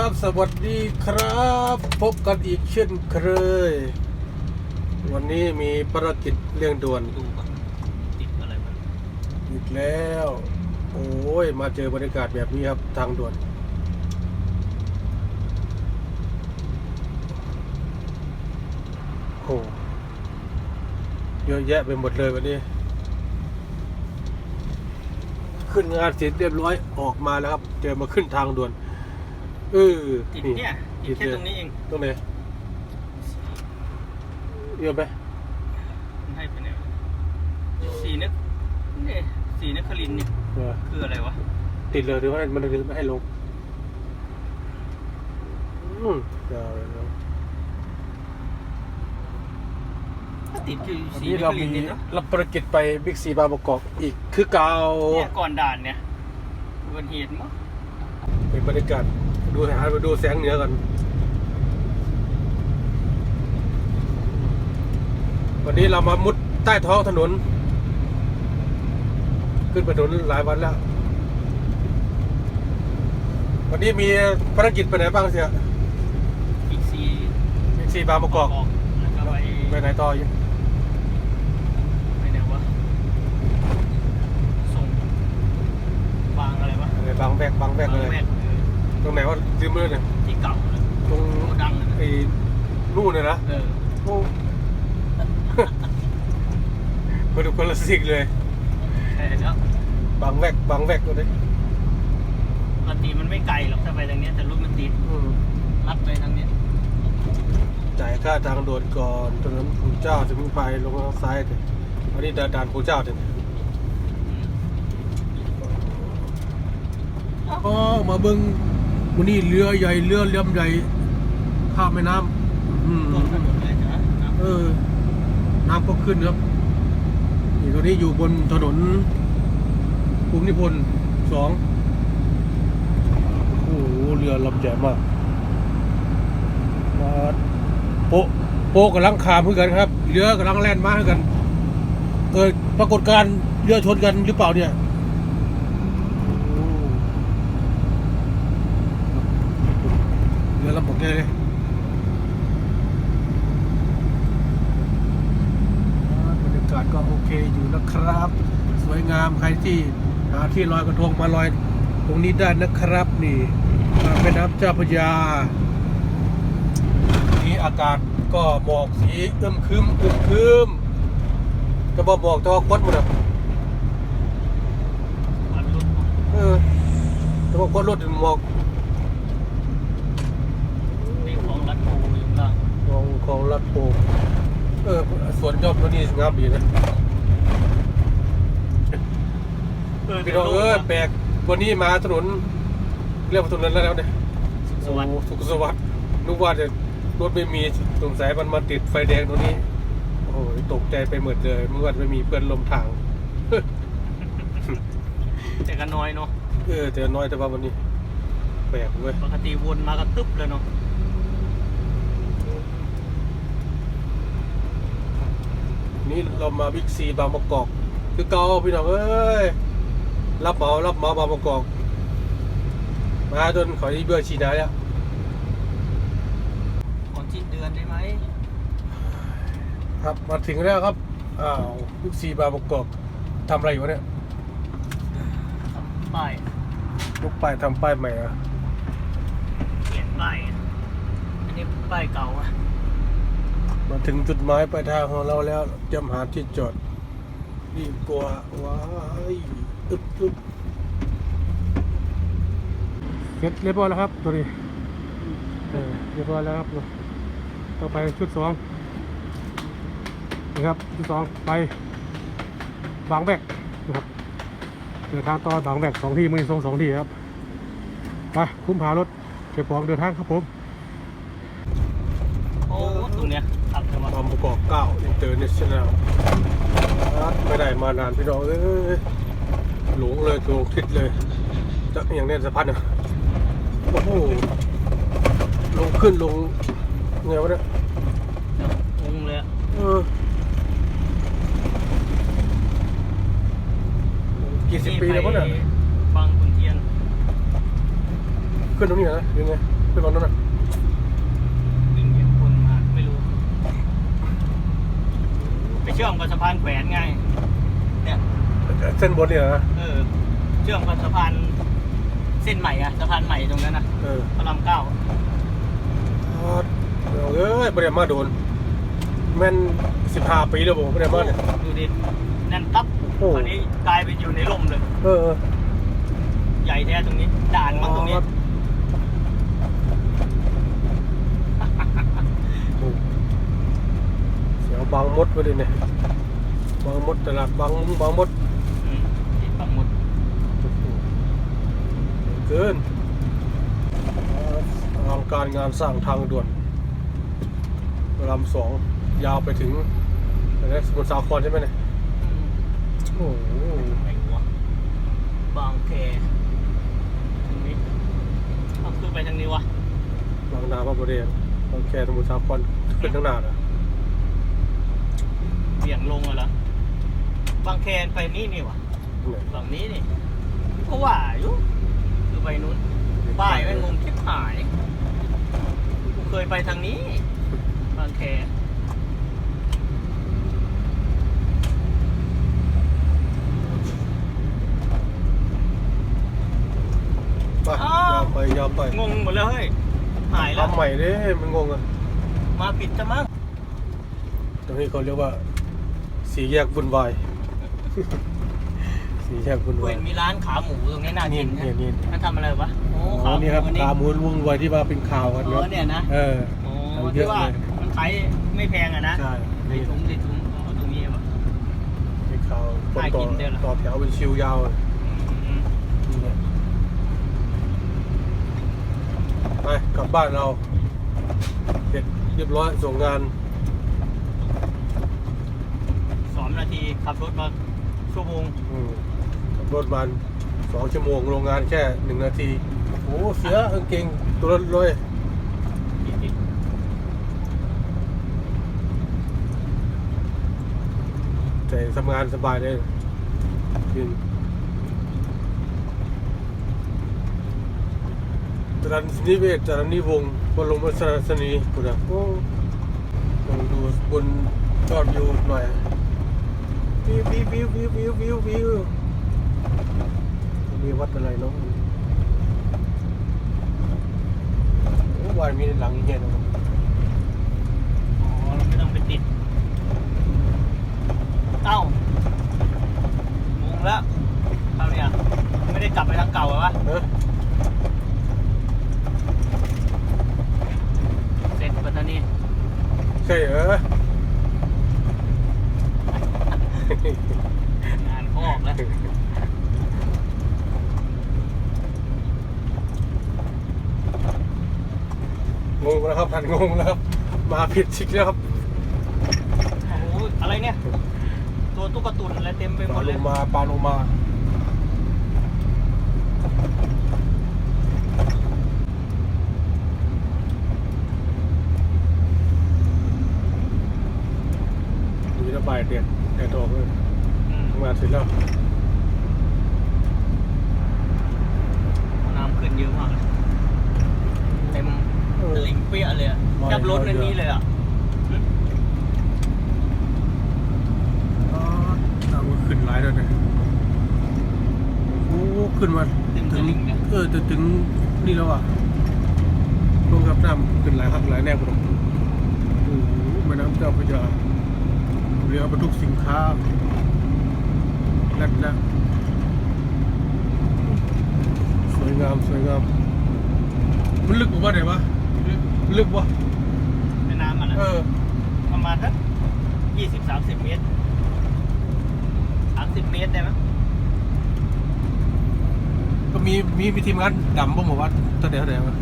ครับ สวัสดีครับ พบกันอีกเช่นเคย วันนี้มีภารกิจเรื่องด่วนดูก่อนติดอะไรมันอีกแล้ว โอ้ย มาเจอบรรยากาศแบบนี้ครับทางด่วน โอ้เยอะแยะไปหมดเลยวันนี้ ขึ้นงานเสร็จเรียบร้อยออกมาแล้วครับ เจอมาขึ้นทางด่วน เออติดเนี่ยติดแค่ตรงนี้เองตรงไหนเยอะไหมมันให้ไปไหนวะสีนึกเนี่ยสีนึกคลินทร์เนี่ยเออคืออะไรวะ ติดเลยหรือว่ามันดึงไม่ให้ลงอืมเดี๋ยวเดี๋ยวถ้าติดคือวันสีนี้นึกเราคลิมีนทร์เนี่ยเนาะรับภารกิจไปบิ๊กซีบางประกอบอีกคือเก่าเนี่ยก่อนด่านเนี่ยอุบัติเหตุมั้งเป็นบรรยากาศ ดูหาไปดูแสงเหนือกันวันนี้เรามามุดใต้ท้องถนน ขึ้นไปถนนหลายวันแล้ว วันนี้มีภารกิจไปไหนบ้างเสียอีกสีบิ๊กซีบางประกอบแล้วก็ไปไปไหนต่ออยู่ไปไหนวะส่งบางอะไรวะอะไรบางแวกบางแวกบางเลยแวกเออ ตรงไหนว่าลืมเลยเนี่ยที่เก่าเลยตรงโอ้ดังเลยนะไอ้นู่นเลยนะเออโอ้ คนละคนละสิ่งเลย ใช่แล้วบางแวกบางแวกตัวนี้ปกติมันไม่ไกลหรอกถ้าไปทางเนี้ยแต่รถมันติดอืมลัดไปทางเนี้ยจ่ายค่าทางด่วนก่อนถนนปู่เจ้าถึงไปลงทางซ้ายเลยอันนี้ด่านปู่เจ้าถึงอืม อ๋อมาเบิ้ง วันนี้เรือใหญ่เรือเลี่ยมใหญ่ข้ามแม่น้ำอืมรถถนนเลยใช่ไหมครับเออ น้ำก็ขึ้นครับนี่ตอนนี้อยู่บนถนนภูมิพลสองโอ้โหเรือลำใหญ่มากมาโปะโปะกำลังขามเพื่อกันครับเรือกำลังแล่นมาเพื่อกันเกิดปรากฏการณ์เรือชนกันหรือเปล่าเนี่ยโอ้เรือลำบากเลยบรรยากาศก็โอเคอยู่นะครับ สวยงามใครที่หาที่ลอยกระทงมาลอยตรงนี้ได้นะครับนี่มาแม่น้ำเจ้าพระยานี่อากาศก็หมอกสีอึมครึมอึมครึมจะบอกบอกแต่ว่าคดหมดอะวัดรถเออแต่ว่าคดรถหมอก นี่ของรัดโพอยู่ข้างล่าง ของของรัดโปงเออสวนยอดตัวนี้งามดีนะพี่น้องเอ้ยแปลกวันนี้มาถนนเรียกว่าถนนแล้วเนี่ยสวัสดิ์โอ้สุขสวัสดิ์นึกว่าจะรถไม่มีสงสัยมันมาติดไฟแดงตรงนี้ โอ้ยตกใจไปหมดเลยเมื่อวันไม่มีเพื่อนลมทางแต่ก็น้อยเนาะเออแต่น้อยแต่ว่าวันนี้แปลกเว้ยปกติวนมาก็ตึ๊บเลยเนาะ นี่เรามาบิ๊กซีบางประกอบคือเก่าพี่น้องเอ้ยรับเหมารับเหมาบางประกอบมาจนขอที่เบื่อชีนาแล้วก่อนสิ้นเดือนได้ไหมครับมาถึงแล้วครับอ้าวบิ๊กซีบางประกอบทำอะไรอยู่วะเนี่ยทำป้ายลูกป้ายทำป้ายใหม่เหรอะเขียนป้ายอันนี้ป้ายเก่าอะ มาถึงจุดหมายปลายทางของเราแล้วจำหาที่จอดรีกว่าว้ายอึบอึบเสร็จเรียบร้อยแล้วครับตัวนี้เออเรียบร้อยแล้วครับต่อไปชุดสองนะครับชุดสองไปบางแบกนะครับเดินทางต่อบางแบกสองที่มือสองสองที่ครับไปคุ้มพารถเก็บของเดินทางครับผมโอ้ตรงเนี้ย บใช่ไหมความประกอบเก้าอินเตอร์เนชั่นแนลไม่ได้มานานพี่น้องเอ้ยหลงเลยหลงทิศเลยจะอย่างเนี้ยสะพานเนี่ยโอ้โหลงขึ้นลงไงวะเนี่ยงงเลยอะเออกี่สิบปีแล้ววะเนี่ยบางขุนเทียน ขึ้นตรงนี้นะยังไงขึ้นตรงนั้นนะ วิ่งเหยียบคนมาไม่รู้ ไป เชื่อมกับสะพานแขวนไง เนี่ยเส้นบนเนี่ยนะเออเชื่อมกับสะพานเส้นใหม่อะสะพานใหม่ตรงนั้นนะเออพระรามเก้าเอาเอ้ยไม่ได้มาโดนแม่นสิบห้าปีแล้วผมไม่ได้มาเนี่ยดูดิแน่นตับโอ้ตอนนี้กลายเป็นอยู่ในร่มเลย เออ ใหญ่แท้ตรงนี้ด่านมั้งตรงนี้ โอ้เสีย วบางมดไปเลยเนี่ยบางมดตลาดบางมุ้งบางมดอืมที่ปักหมุดเกินอลังการงานสร้างทางด่วนพระรามสองยาวไปถึงอะไรนะสมุทรสาครใช่ไหมเนี่ยอืมโอ้โหไหนวะบางแคทางนี้เอาขึ้นไปทางนี้วะบางนาพระประเดียบางแคสมุทรสาครขึ้นทั้งหนาเลยเบี่ยงลงอะเหรอบางแคไปนี่นี่วะฝั่งนี้นี่ก็ว่าอยู่คือไปนู้นป้ายไม่งงทิพหายกูเคยไปทางนี้ บางแคไปยาวไปยาวไปงงหมดแล้วเฮ้ยหายแล้วทำใหม่ดิมันงงอะมาปิดจะมั้งตรงนี้เขาเรียกว่า สีแยกวุ่นวายสีแยกวุ่นเววายนมีร้านขาหมูตรงนี้น่ากินนี่นี่นี่มันทำอะไรวะโอ้อ๋อนี่ครับอัขาหมูวุ่นวายที่ว่าเป็นข่าวกันอ๋ครัอบเนี่ยนะเออ โอ้เอาเยที่อะว่าเลยมันขายไม่แพงอะนะใช่ในนี่ถุงในถุงอ๋อตรงนี้วะเป็นข่าวคนน่าต่อกินด้วยเหรอ ต่อแถวเป็นชิวยาวอะอืมนี่แหละไปกลับบ้านเราเสร็จเรียบร้อยส่งงาน นาที ขับรถมาชั่วโมงอืมขับรถมาสองชั่วโมงโรงงานแค่หนึ่งนาที โอ้เสียกางเกงตัวละร้อยใจทำงานสบายเลยจริงจรันสนิเวศจรันนิวงศ์บรมสารสนีคุณนะโอ้ลองดูบนยอดวิวหน่อย วิววิววิววิววิววิววิวมีวัดอะไรเนาะโอ้วันมีหลังอย่างเงี้ยเนาะอ๋อเราไม่ต้องไปติด เอ้างงแล้วคราวเนี้ยไม่ได้กลับไปทางเก่าเหรอวะเออเสร็จปัตตานีใช่เหรอ งานเขาออกแล้วงงแล้วครับท่านงงแล้วครับ มาผิดชิกแล้วครับโอ้โหอะไรเนี่ย ตัวตุ๊กตุนอะไรเต็มไปหมปลาดโลเลยมาปลาโลมามีระบายเด็ด แดดออกเลยอืมทำงานเสร็จแล้วน้ำขึ้นเยอะมากเลยเต็มตลิ่งเปี้ยเลยอะจับรถในนี้เลยอะอ๋อเอาขึ้นหลายแล้วนะโอ้ขึ้นมาเต็มตถึงลิ่งเนี่ยเออจะถึงนี่แล้วอะลงกับน้ำขึ้นหลายครั้งหลายแนวผมโอ้โหแม่น้ำเจ้าพระยา เรือบรรทุกสินค้าแน่นนะสวยงามสวยงามมันลึกกว่าไหนวะอืมลึกวะแม่น้ำมันเออะอประมาณสักยี่สิบสามสิบเมตรสามสิบเมตรได้ไหมก็มีมีมีทีมงานดำบ้างบอกว่าตั้งแต่เท่าไหร่วะ